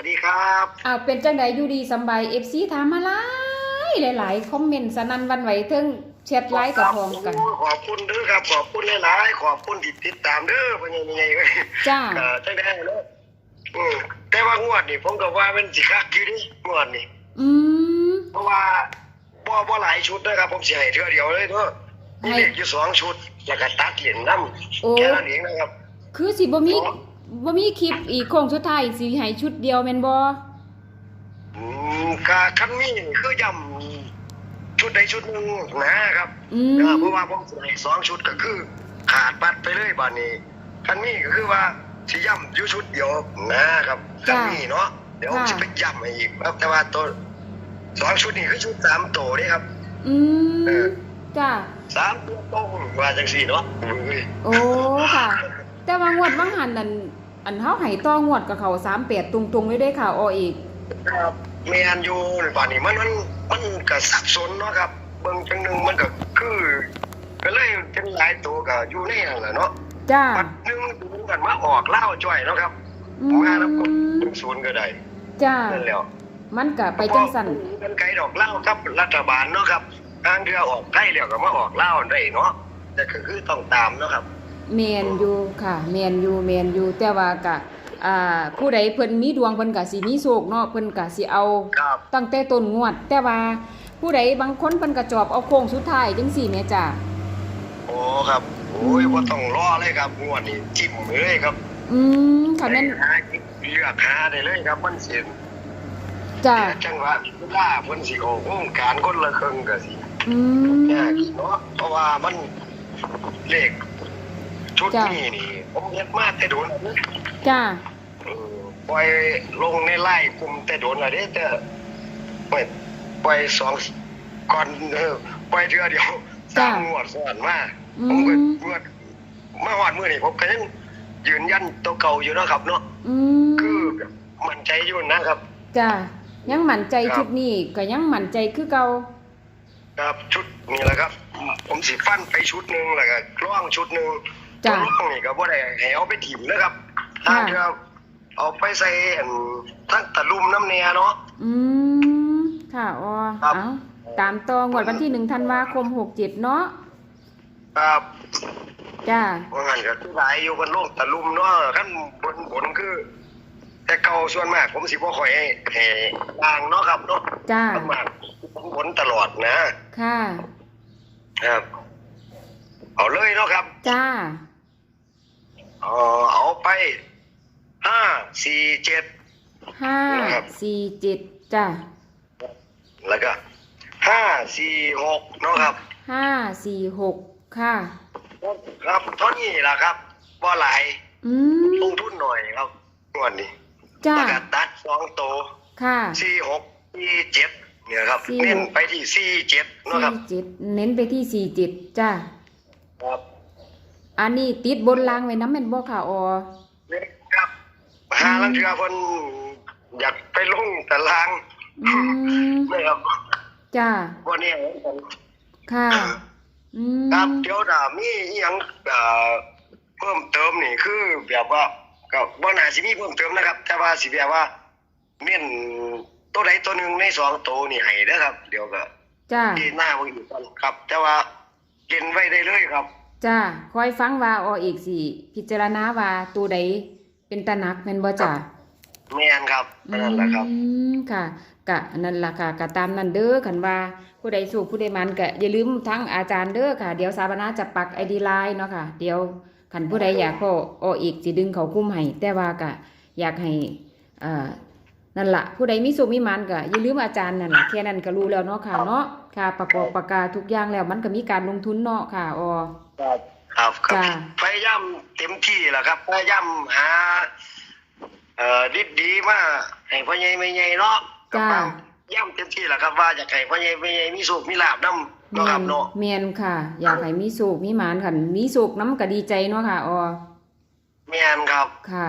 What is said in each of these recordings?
วัสดีครับอ้าวเป็นจังไดอยู่ดีสำบาย FC ถามมาหลายหลายๆคอมเมนต์สนั่นหวันไหวเทิงแชทไลน์กับพร้อมกัน ขอบคุณเด้อครับ ขอบคุณหลายๆขอบคุณที่ติดตามเด้อเป็นยังไงเว้ยจ้าเออจังได้เนาะอืมแต่ว่างวดนี่ผมก็ว่ามันสิคักอยู่ดิงวดนี่อืมเพราะว่าบ่บ่หลายชุดนะครับ ผมสิให้เทื่อเดียวเลยเนาะมีให้เลขอยู่สองชุดแล้วก็ตัดเหรียญนํโอ้แค่นั้นเองนะครับ คือสิบ่มี อ๋อบ่มีคลิปอีกโค้งสุดท้ายสิให้ชุดเดียวแม่นบ่อืมกาคันมีนี่คือย่ำชุดใดชุดหนึงนะครับอืมเออเพราะว่าผมใส่สองชุดก็คือ ขาดบัตรไปเลยบานนี้คันนี้ก็คือว่าสิย่ำอยู่ชุดเดียวนะครับคันนี้เนาะเดี๋ยวผมจะไปย่ำให้อีกครับแต่ว่าตัวสองชุดนี้คือชุดสามตัวนี่ครับ อืเอมอ จ้าสามตัวตรงว่าจังสี่เนาะเอ้ยโอ้ค่ะ แต่ว่างวดบางหันนั่น อันเฮาให้ต่องวดกับเขา38ตรงๆเลยได้ค่ะออีกครับแมนอยู่บานนี้มันมันมันก็สับสนเนาะครับเบิ่งจังหนึงมันก็คือก็เลยเป็นหลายตัวก็อยู่ในนั่นแหละเนาะจ้าบัดหนึงถึงกันมาออกเล่าจ้อยเนาะครับอืมาแล้วก็มศูนย์ก็ได้จ้านั่นแหล้วมันก็ไปจังสั่นเป็นไกด์ดอกเหล้าครับรัฐบาลเนาะครับทางเรือออกใกล้เดียวก็มาออกเหล้าได้เนาะแต่ก็คือต้องตามเนาะครับ แมนอยู่ค่ะแมนอยู่แมนอยู่แต่ว่าก็อ่าผู้ใดเพิ่นมีดวงเพิ่นก็สิมีโชคเนาะเพิ่นก็สิเอา ครับตั้งแต่ต้นงวด แต่ว่าผู้ใดบางคนเพิ่นก็จอบเอาโค้งสุดท้ายจังซี่แหม่จ้าโอ้ครับโอ้ยว่าต้องรอเลยครับงวดนี้จิ้มเลยครับอืมค่ะแม่นหาเลือกหาได้เลยครับมันสิจ้าจังหวะเวลาเพิ่นสิออกวงการคนละครึ่งก็สิอืมยากอีกเนาะเพราะว่ามันเลข ชุดจ้ะนี้นี่ผมเฮ็ดมาแต่โดนแล้วนะจ้าเออปล่อยลงในไล่กลุ่มแต่โดนอะไรแต่ปล่อยปล่อยสองก่อนเออปล่อยเทือเดียวสามงวดสอนมาผมก็งวดมาหอดมือนี่ผมก็ยังยืนยันตัวเก่าอยู่เนาะครับเนาะอืคือมแบบมั่นใจอยู่นะครับ จ้ายังมั่นใจครับชุดนี้ก็ยังมั่นใจคือเก่าครับชุดนี่แหละครับ ผมสิฟันไปชุดหนึ่งแล้วก็ร่องชุดหนึ่ง จ้ะตัวร่องนี่ก็บ่ได้ให้เอาไปถิ่มนะครับค่ะถ้าเดี๋ยวเอาไปใส่อันทั้งตะลุมน้ำเนียเนาะอืมค่ะอ๋อครับเอาตามต่องวดวันที่1ธันวาคม67เนาะครับจ้าว่างั้นก็คือหลายอยู่บนโลกตะลุมเนาะขั้นบนบนคือ แต่เก่าส่วนมาก ผมสิบ่ค่อยให้ให้ลางเนาะครับเนาะจ้าส่วนมากผมบนตลอดนะ ค่ะ ครับ เอาเลยเนาะครับ จ้า เออเอาไปห้าสี่เจ็ด ห้าครับ สี่เจ็ดจ้าแล้วก็ห้าสี่หกเนาะครับ ห้าสี่หกค่ะ ครับเท่านี้แหละครับบ่หลายอืมลงทุนหน่อยครับงวดนี้จ้าแล้วก็ตัดสองโตวค่ะสี่หกสี่เจ็ดเนี่ยครับสี่หกเน้นไปที่สี่เจ็ดเนาะคสี่รับ เจ็ดเน้นไปที่สี่เจ็ดจ้าครับ อันนี้ติดบนรางไว้น้ำแม่นบ่ค่ะออเนี่ยครับหาลังเทือคนอยากไปลงตารางอืมนะครับจ้าวันนี้ค่ะอืมครับเดี๋ยวดามีอหยังเอ่อเพิ่มเติมนี่คือแบบว่าก็บ่น่าสิมีเพิ่มเติมนะครับ แต่ว่าสิแบบว่าเน้นตัวใดตัวหนึ่งในสองตัวนี่ให้เด้อครับ เดี๋ยวก็จ้าที่หน้าเบิ่งอยู่กันครับ แต่ว่าเก็นไว้ได้เลยครับ จ้าคอยฟังว่าอออีกสิพิจารณาว่าตัวใดเป็นตะหนักแม่นบ่จ้าแม่นครับนั่นแหละครับ อืมค่ะกะนั่นล่ะค่ะกะตามนั้นเด้อคันว่าผู้ใดสูกผู้ใดมันก็อย่าลืมทั้งอาจารย์เด้อค่ะ เดี๋ยวสาบนาจะปักไอดีไลน์เนาะค่ะ เดี๋ยวคันผู้ใดอยากก็อออีกสิดึงเขาคุ้มให้แต่ว่าก็อยากให้อ่านั่นล่ะผู้ใดมีสุขมีมันก็อย่าลืมอาจารย์นั่นล่ะแค่นั้นก็รู้แล้วเนาะค่ะเนาะค่ะ ประกอบประกาทุกอย่างแล้วมันก็มีการลงทุนเนาะค่ะออ ครับครับครับ จ้าพยายามเต็มที่แหละครับ พยายามหา เอ่อดิดดีมาให้พ่อใหญ่แม่ใหญ่เนาะจ้าก็ย่ำเต็มที่แหละครับ ว่าอยากให้พ่อใหญ่แม่ใหญ่มีสุขมีลาบนํเนาะครับเนาะเมียนค่ะ อยากให้มีสุขมีหมานค่ะมีสุขน้ำก็ดีใจเนาะค่ะออแม่นครับ ค่ะ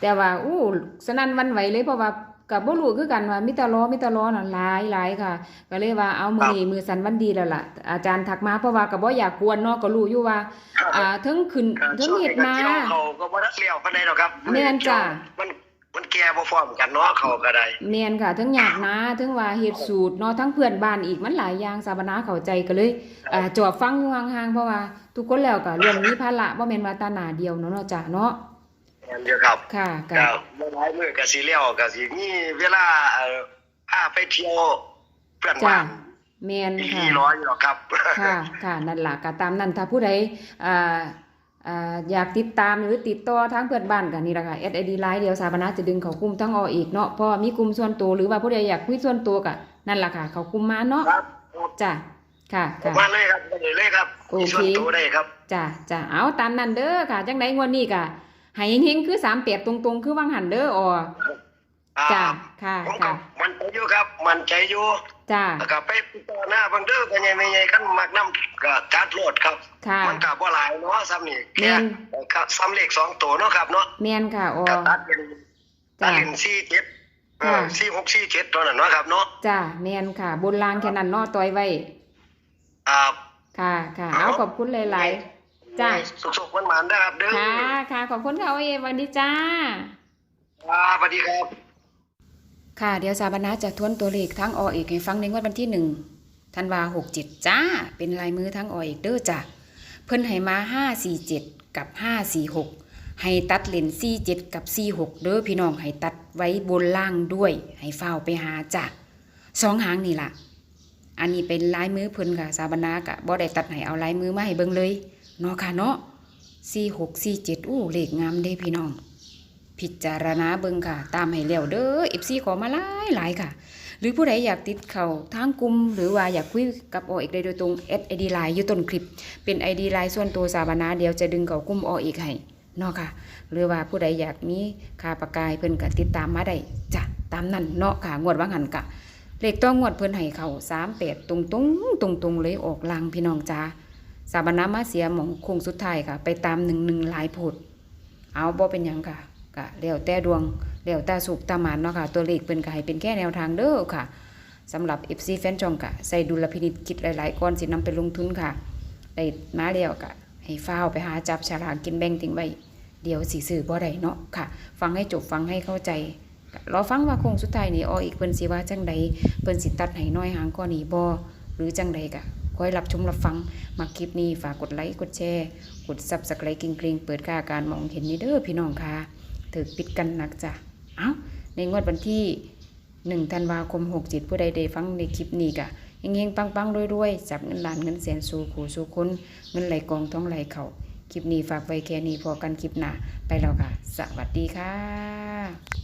แต่ว่าอู้สนั่นหวันไหวเลยเพราะว่า กับบ่รู้คือกันว่ามิตรล้อมิตรล้อน่ะหลายหลายค่ะ ก็เลยว่าเอามือนี้มือสันวันดีแล้วล่ะ อาจารย์ทักมาเพราะว่าก็บ่อยากกวนเนาะก็รู้อยู่ว่า อ่าถึงขึ้นถึงเฮ็ดนาช่วงเขาก็บ่ได้เลี้ยวปานใดหรอกครับแม่นจ้ะมันมันแก่บ่พร้อมกันเนาะเขาก็ได้แม่นค่ะทั้งหยาดนะทั้งว่าเฮ็ดสูตรเนาะทั้งเพื่อนบ้านอีกมันหลายอย่างสาบนาเข้าใจก็เลยอ่าจอบฟังอยู่ห่างๆเพราะว่า ทุกคนแล้วก็เรื่องนี้ภาระบ่แม่นว่าตาหน้าเดียวเนาะเนาะจ้ะเนาะ แม่นอยู่ครับค่ะก็ก็บ่หลายมื้อก็สิแล้วก็สิมีเวลาเอ่อพาไปเที่ยวเพื่อนจ้ะบ้านแม่นอีค่ะ ร้อยอยู่หรอกครับ ค่ะค่ะนั่นล่ะก็ตามนั้นถ้าผู้ใดอ่าอ่าอยากติดตามหรือติดต่อทางเพื่อนบ้านกันนี่แหละค่ะ SID ไลน์เดียวสาบนาจะดึงเขากลุ่มทั้งออีกเนาะเพราะว่ามีกลุ่มส่วนตัวหรือว่าผู้ใดอยากคุยส่วนตัวก็นั่นล่ะค่ะ เขากลุ่มมาเนาะครับจ้ะค่ะผมค่ะมาเลยครับได้เลยครับโอเคมีส่วนตัวได้ครับ จ้ะจ้ะเอาตามนั้นเด้อค่ะ จังไดงวดนี้ก็ ให้เฮงๆคือ38ตรงๆ คือวังหันเด้ออ๋ออ่าจ้ะค่ะผมก็ค่ะมันใจอยู่ครับ มันใจอยู่จ้ะแล้วก็ไปพิจารณาเบางเด้อก็ใหญ่ไม่ใหญ่กันมักน้ำก็จัดโลดครับ ค่ะมันก็บ่หลายเนาะซ้ำนี่แม่แค่น ครับซ้ำเลขสองตัวเนาะครับเนาะแม่นค่ะอ๋อก็ตัดเป็นตัจ้ะดเป็นสี่เจ็ดเออค่ะ สี่หกสี่เจ็ดตัวนั้นเนาะครับเนาะจ้ะแม่นค่ะ บนรางแค่นั้นเนาะต่อยไว้ อ่า ค่ะค่ะ เอาขอบคุณหลายๆ จ้ะสุขๆมันๆนะครับเด้อค่ะค่ะขอบคุณค่ะโอเอสวัสดีจ้าครับสวัสดีครับ ค่ะเดี๋ยวสาบานาจะทวนตัวเลขทั้งอเอกให้ฟังในงวดวันที่หนึ่งธันวาหกเจ็ดจ้า เป็นลายมือทั้งอเอกเด้อจ้ะเพิ่นให้มาห้าสี่เจ็ดกับห้าสี่หกให้ตัดเลนสี่เจ็ดกับสี่หกเด้อพี่น้องให้ตัดไว้บนล่างด้วย ให้เฝ้าวไปหาจ้ะสองหางนี่ล่ะ อันนี้เป็นลายมือเพิ่นค่ะสาบานากะบ่ได้ตัดให้เอาลายมือมาให้เบิ่งเลย เนาะค่ะเนาะสี่หกสี่เจ็ดอู้เลขงามเด้พี่น้อง พิจารณาเบิ่งค่ะ ตามให้แล้วเด้อ FC ขอมาหลายหลายค่ะ หรือผู้ใดอยากติดเขาทางกลุ่มหรือว่าอยากคุยกับอเอกได้โดยตรง ID Line อยู่ต้นคลิป เป็น ID Line ส่วนตัวสาบานาเดียวจะดึงเขากลุ่มอเอกให้เนาะค่ะ หรือว่าผู้ใดอยากมีคาประกายเพิ่นก็ติดตามมาได้จ้ะตามนั้นเนาะค่ะงวดว่างหันกะเลขต้องงวดเพิ่นให้เข้า38ตรงตรงตรงตรงเลยออกลางพี่น้องจ้า สาบนามาเสียหมองคงสุดท้ายค่ะ ไปตามหนึ่งหนึ่งหลายโพดเอาบ่เป็นยังค่ะก็แล้วแต่ดวงแล้วต่สุขตามหมานเนาะค่ะ ตัวเลขเป็นก็ให้เป็นแค่แนวทางเด้อค่ะสำหรับ FC แฟนจองกะใส่ดุลพินิจคิดหลายๆก่อนสินำไปลงทุนค่ะได้มาแล้วกะให้ฟ้าวไปหาจับฉลากกินแบ่งทิ้งไว้เดี๋ยวสิซื้อบ่ได้เนาะค่ะ ฟังให้จบฟังให้เข้าใจรอฟังว่าคงสุดท้ายนี่อออีกเพิ่นสิว่าจังใดเพิ่นสิตัดให้น้อยหางก้อนนี้บ่หรือจังใดกะ คอยรับชมรับฟังมาคลิปนี้ฝากกดไลค์กดแชร์กด Subscribe กริงๆเปิดค่าการมองเห็นนี่เด้อพี่น้องค่ะถือปิดกันหนักจ้ะเอ้าในงวดวันที่หนึ่งธันวาคมหกจิตผู้ใดได้ฟังในคลิปนี้กะเฮงๆปังๆรวยๆจับเงินล้านเงินแสนสู่ขู่สู่คนเงินไหลกองท้องไหลเขาคลิปนี้ฝากไว้แค่นี้พอกันคลิปหน้าไปแล้วค่ะ สวัสดีค่ะ